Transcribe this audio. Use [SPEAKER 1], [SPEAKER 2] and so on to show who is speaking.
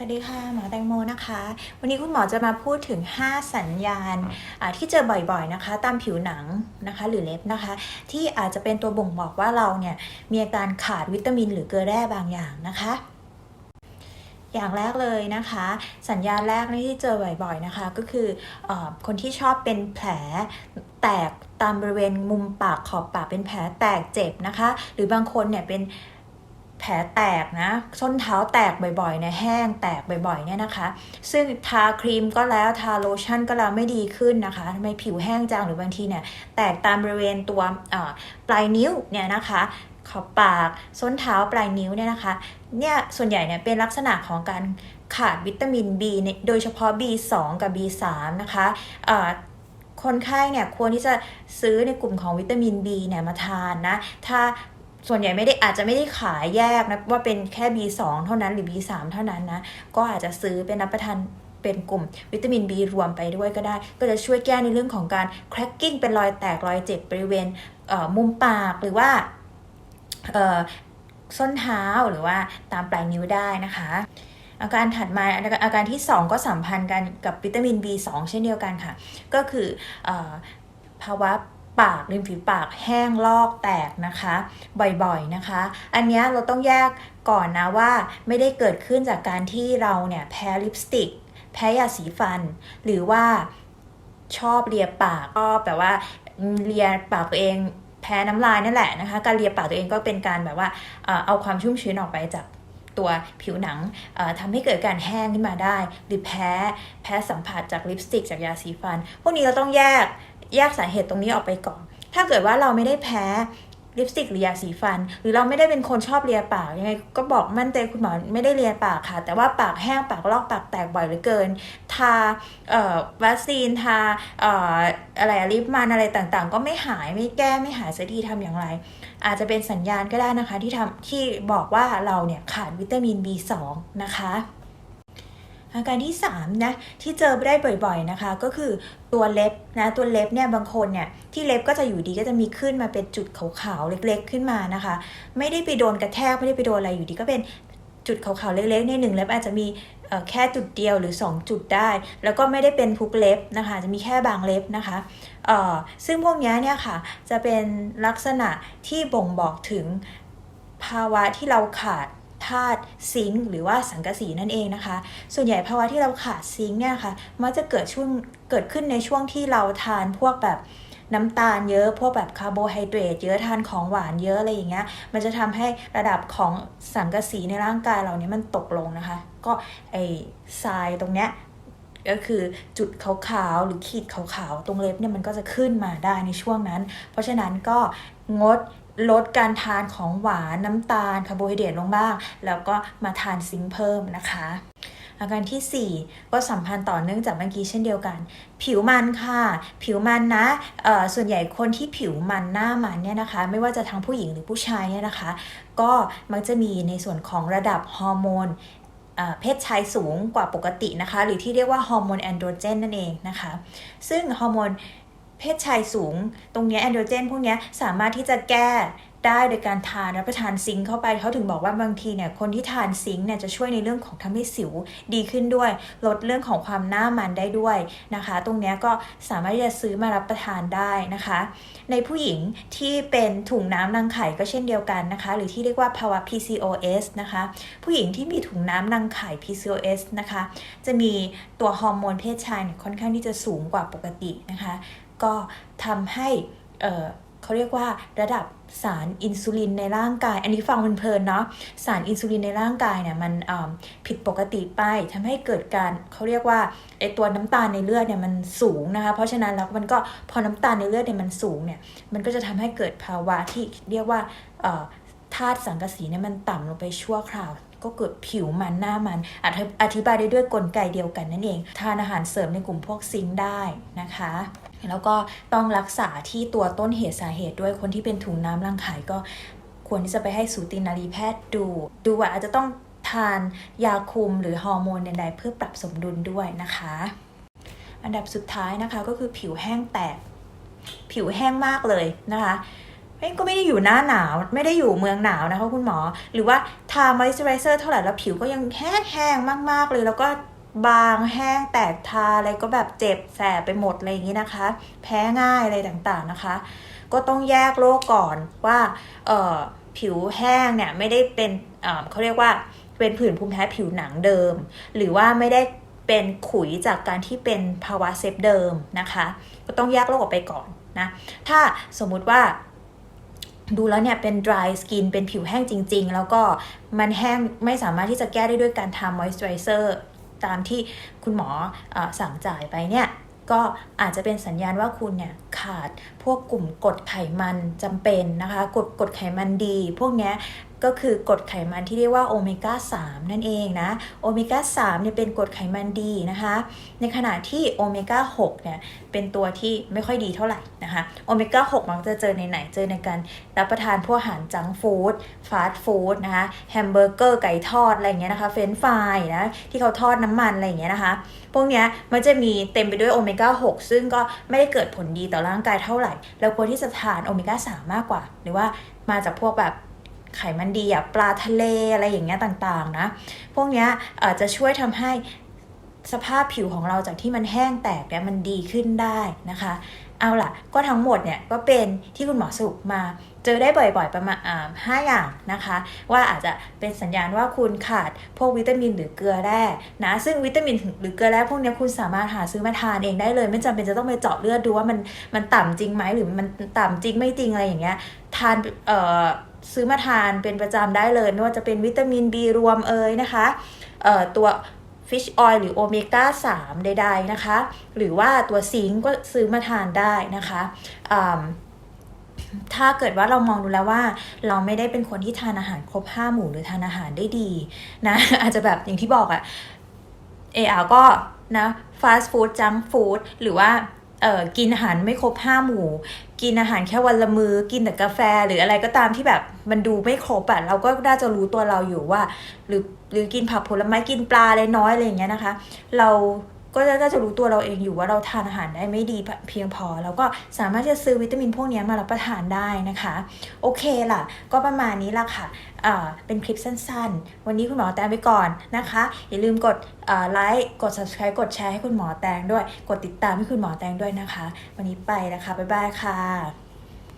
[SPEAKER 1] สวัสดีค่ะ หมอแตงโมนะคะ วันนี้คุณหมอจะมาพูดถึง 5 สัญญาณอ่าที่เจอบ่อยๆนะคะ ตามผิวหนังนะคะ หรือเล็บนะคะ ที่อาจจะเป็นตัวบ่งบอกว่าเราเนี่ยมีอาการขาดวิตามินหรือเกลือแร่บางอย่างนะคะ อย่างแรกเลยนะคะ สัญญาณแรกที่เจอบ่อยๆนะคะ ก็คือเอคนที่ชอบเป็นแผลแตกตามบริเวณมุมปากขอบปากเป็นแผลแตกเจ็บนะคะ หรือบางคนเนี่ยเป็น แผลแตกนะส้นเท้าแตกบ่อยๆเนี่ยแห้งแตกบ่อยๆเนี่ยนะคะ ซึ่งทาครีมก็แล้วทาโลชั่นก็แล้วไม่ดีขึ้นนะคะทำไมผิวแห้งจังหรือบางทีเนี่ยแตกตามบริเวณตัวปลายนิ้วเนี่ยนะคะขอบปากส้นเท้าปลายนิ้วเนี่ยนะคะเนี่ยส่วนใหญ่เนี่ยเป็นลักษณะของการขาดวิตามิน B โดยเฉพาะ B2 กับ B3 นะคะคนไข้เนี่ยควรที่จะซื้อในกลุ่มของวิตามิน B เนี่ยมาทานนะ ถ้า ส่วนใหญ่ไม่ได้อาจจะไม่ได้ขายแยกนะว่าเป็นแค่ B2 เท่านั้นหรือ B3 เท่านั้นนะก็อาจจะซื้อเป็นรับประทานเป็นกลุ่มวิตามิน B รวมไปด้วยก็ได้ ก็จะช่วยแก้ในเรื่องของการ cracking เป็นรอยแตกรอยเจ็บบริเวณมุมปากหรือว่าส้นเท้าหรือว่าตามปลายนิ้วได้นะคะ อาการถัดมาอาการที่ 2 ก็สัมพันธ์กันกับวิตามิน B2 เช่นเดียวกันค่ะ ก็คืออภาวะ ปากริมฝีปากแห้งลอกแตกนะคะบ่อยๆนะคะ อันนี้เราต้องแยกก่อนนะว่าไม่ได้เกิดขึ้นจากการที่เราเนี่ยแพ้ลิปสติก แพ้ยาสีฟัน หรือว่าชอบเลียปากก็แบบว่าเลียปากตัวเองแพ้น้ำลายนั่นแหละนะคะ การเลียปากตัวเองก็เป็นการแบบว่าเอาความชุ่มชื้นออกไปจากตัวผิวหนังทำให้เกิดการแห้งขึ้นมาได้ หรือแพ้แพ้สัมผัสจากลิปสติกจากยาสีฟัน พวกนี้เราต้องแยก แยกสาเหตุตรงนี้ออกไปก่อน ถ้าเกิดว่าเราไม่ได้แพ้ลิปสติกหรือยาสีฟัน หรือเราไม่ได้เป็นคนชอบเลียปากยังไงก็บอกมั่นใจคุณหมอไม่ได้เลียปากค่ะ แต่ว่าปากแห้งปากลอกปากแตกบ่อยเหลือเกิน ทาวัคซีนทาอะไรลิปมันอะไรต่างๆ ก็ไม่หายไม่แก้ไม่หายสักทีทำอย่างไร อาจจะเป็นสัญญาณก็ได้นะคะที่ทำที่บอกว่าเราเนี่ยขาดวิตามิน B2 นะคะ อาการที่3นะที่เจอได้บ่อยๆนะคะ ก็คือตัวเล็บนะตัวเล็บเนี่ยบางคนเนี่ยที่เล็บก็จะอยู่ดีก็จะมีขึ้นมาเป็นจุดขาวๆเล็ก ๆ ขึ้นมานะคะ ไม่ได้ไปโดนกระแทกไม่ได้ไปโดนอะไรอยู่ดีก็เป็นจุดขาวๆเล็กๆในหนึ่งเล็บอาจจะมีแค่จุดเดียวหรือ 2 จุดได้ แล้วก็ไม่ได้เป็นทุกเล็บนะคะ จะมีแค่บางเล็บนะคะซึ่งพวกนี้เนี่ยค่ะจะเป็นลักษณะที่บ่งบอกถึงภาวะที่เราขาด ธาตุซิงค์หรือว่าสังกะสีนั่นเองนะคะ ส่วนใหญ่ภาวะที่เราขาดซิงค์เนี่ยค่ะมักจะเกิดช่วงเกิดขึ้นในช่วงที่เราทานพวกแบบน้ำตาลเยอะ พวกแบบคาร์โบไฮเดรตเยอะ ทานของหวานเยอะอะไรอย่างเงี้ย มันจะทำให้ระดับของสังกะสีในร่างกายเราเนี้ยมันตกลงนะคะ ก็ไอทรายตรงเนี้ย ก็คือจุดขาวๆหรือขีดขาวๆตรงเล็บเนี่ยมันก็จะขึ้นมาได้ในช่วงนั้น เพราะฉะนั้นก็งดลดการทานของหวานน้ำตาลคาร์โบไฮเดรตลงบ้าง แล้วก็มาทานซิงเพิ่มนะคะอาการที่ 4 ก็สัมพันธ์ต่อเนื่องจากเมื่อกี้เช่นเดียวกัน ผิวมันค่ะ ผิวมันนะส่วนใหญ่คนที่ผิวมันหน้ามันเนี่ยนะคะ ไม่ว่าจะทั้งผู้หญิงหรือผู้ชายเนี่ยนะคะ ก็มักจะมีในส่วนของระดับฮอร์โมน เพศชายสูงกว่าปกตินะคะ หรือที่เรียกว่าฮอร์โมนแอนโดรเจนนั่นเองนะคะ ซึ่งฮอร์โมนเพศชายสูง ตรงนี้แอนโดรเจนพวกนี้สามารถที่จะแก้ ได้โดยการทานรับประทานซิงค์เข้าไปเขาถึงบอกว่าบางทีเนี่ยคนที่ทานซิงค์เนี่ยจะช่วยในเรื่องของทำให้สิวดีขึ้นด้วย ลดเรื่องของความหน้ามันได้ด้วยนะคะ ตรงนี้ก็สามารถที่จะซื้อมารับประทานได้นะคะ ในผู้หญิงที่เป็นถุงน้ำรังไข่ก็เช่นเดียวกันนะคะ หรือที่เรียกว่าภาวะ PCOS นะคะ ผู้หญิงที่มีถุงน้ำรังไข่ PCOS นะคะ จะมีตัวฮอร์โมนเพศชายค่อนข้างที่จะสูงกว่าปกตินะคะ ก็ทำให้ เขาเรียกว่าระดับสารอินซูลินในร่างกาย อันนี้ฟังเพลินๆเนาะสารอินซูลินในร่างกายเนี่ยมันผิดปกติไปทำให้เกิดการเขาเรียกว่าไอตัวน้ำตาลในเลือดเนี่ยมันสูงนะคะเพราะฉะนั้นแล้วมันก็พอน้ำตาลในเลือดเนี่ยมันสูงเนี่ยมันก็จะทำให้เกิดภาวะที่เรียกว่าธาตุสังกะสีเนี่ยมันต่ำลงไปชั่วคราวก็เกิดผิวมันหน้ามันอธิบายได้ด้วยกลไกเดียวกันนั่นเอง ทานอาหารเสริมในกลุ่มพวกซิงค์ได้นะคะ แล้วก็ต้องรักษาที่ตัวต้นเหตุสาเหตุด้วยคนที่เป็นถุงน้ำรังไข่ก็ควรที่จะไปให้สูตินารีแพทย์ดู ดูว่าอาจจะต้องทานยาคุมหรือฮอร์โมนใดๆเพื่อปรับสมดุลด้วยนะคะ อันดับสุดท้ายนะคะก็คือผิวแห้งแตก ผิวแห้งมากเลยนะคะก็ไม่ได้อยู่หน้าหนาว ไม่ได้อยู่เมืองหนาวนะคะคุณหมอ หรือว่าทามอยส์เจอไรเซอร์เท่าไหร่แล้วผิวก็ยังแห้งๆมากๆเลยแล้วก็ บางแห้งแตกทาอะไรก็แบบเจ็บแสบไปหมดอะไรอย่างนี้นะคะ แพ้ง่ายอะไรต่างๆนะคะ ก็ต้องแยกโรคก่อนว่าเอ่อผิวแห้งเนี่ยไม่ได้เป็นเอ่อเขาเรียกว่าเป็นผื่นภูมิแพ้ผิวหนังเดิม หรือว่าไม่ได้เป็นขุยจากการที่เป็นภาวะเซฟเดิมนะคะ ก็ต้องแยกโรคออกไปก่อนนะถ้าสมมุติว่าดูแล้วเนี่ยเป็น dry skin เป็นผิวแห้งจริง ๆ แล้วก็มันแห้งไม่สามารถที่จะแก้ได้ด้วยการทำ moisturizer ตามที่คุณหมออสั่งจ่ายไปเนี่ยก็อาจจะเป็นสัญญาณว่าคุณเนี่ยขาดพวกกลุ่มกรดไขมันจำเป็นนะคะกรดกรดไขมันดี พวกนี้ ก็คือกรดไขมันที่เรียกว่าโอเมก้า 3 นั่นเองนะ โอเมก้า 3 เนี่ยเป็นกรดไขมันดีนะคะ ในขณะที่โอเมก้า 6 เนี่ยเป็นตัวที่ไม่ค่อยดีเท่าไหร่นะคะ โอเมก้า 6 มักจะเจอในไหน เจอในการรับประทานพวกอาหารจังฟู้ด ฟาสต์ฟู้ดนะคะ แฮมเบอร์เกอร์ไก่ทอดอะไรอย่างเงี้ยนะคะ เฟรนฟรายนะ ที่เขาทอดน้ำมันอะไรอย่างเงี้ยนะคะ พวกเนี้ยมันจะมีเต็มไปด้วยโอเมก้า 6 ซึ่งก็ไม่ได้เกิดผลดีต่อร่างกายเท่าไหร่ เราควรที่จะทานโอเมก้า 3 มากกว่า หรือว่ามาจากพวกแบบ ไขมันดีอะปลาทะเลอะไรอย่างเงี้ยต่างๆนะ พวกเนี้ยจะช่วยทำให้สภาพผิวของเราจากที่มันแห้งแตกเนี่ยมันดีขึ้นได้นะคะ เอาล่ะ ก็ทั้งหมดเนี่ยก็เป็นที่คุณหมอสรุปมา เจอได้บ่อยๆประมาณห้าอย่างนะคะ ว่าอาจจะเป็นสัญญาณว่าคุณขาดพวกวิตามินหรือเกลือแร่นะซึ่งวิตามินหรือเกลือแร่พวกเนี้ยคุณสามารถหาซื้อมาทานเองได้เลย ไม่จำเป็นจะต้องไปเจาะเลือดดูว่ามันมันต่ำจริงไหมหรือมันต่ำจริงไม่จริงอะไรอย่างเงี้ยทานเอ่อ ซื้อมาทานเป็นประจำได้เลยไม่ว่าจะเป็นวิตามิน B รวมเอยนะคะเอ่อตัวฟิชออยล์หรือโอเมก้า3ใดๆนะคะ หรือว่าตัวซิงก์ก็ซื้อมาทานได้นะคะถ้าเกิดว่าเรามองดูแล้วว่า เราไม่ได้เป็นคนที่ทานอาหารครบ5หมู่หรือทานอาหารได้ดีนะอาจจะแบบอย่างที่บอกอะเออาก็นะฟาสต์ฟู้ดจังฟู้ดหรือว่าเออกินอาหารไม่ครบ5หมู่ กินอาหารแค่วันละมือ้อกินแต่กาแฟหรืออะไรก็ตามที่แบบมันดูไม่ครบอะเราก็น่าจะรู้ตัวเราอยู่ว่า หรือหรือกินผักผลไม้กินปลาอะไรน้อยอะไรอย่างเงี้ยนะคะ เรา ก็น่าจะรู้ตัวเราเองอยู่ว่าเราทานอาหารได้ไม่ดีเพียงพอ แล้วก็สามารถจะซื้อวิตามินพวกนี้มารับประทานได้นะคะ โอเคล่ะ ก็ประมาณนี้ละค่ะเป็นคลิปสั้นๆ วันนี้คุณหมอแตงไปก่อนนะคะ อย่าลืมกดไลค์กด subscribe กดแชร์ให้คุณหมอแตงด้วย กดติดตามให้คุณหมอแตงด้วยนะคะ วันนี้ไปนะคะบ๊ายบายค่ะ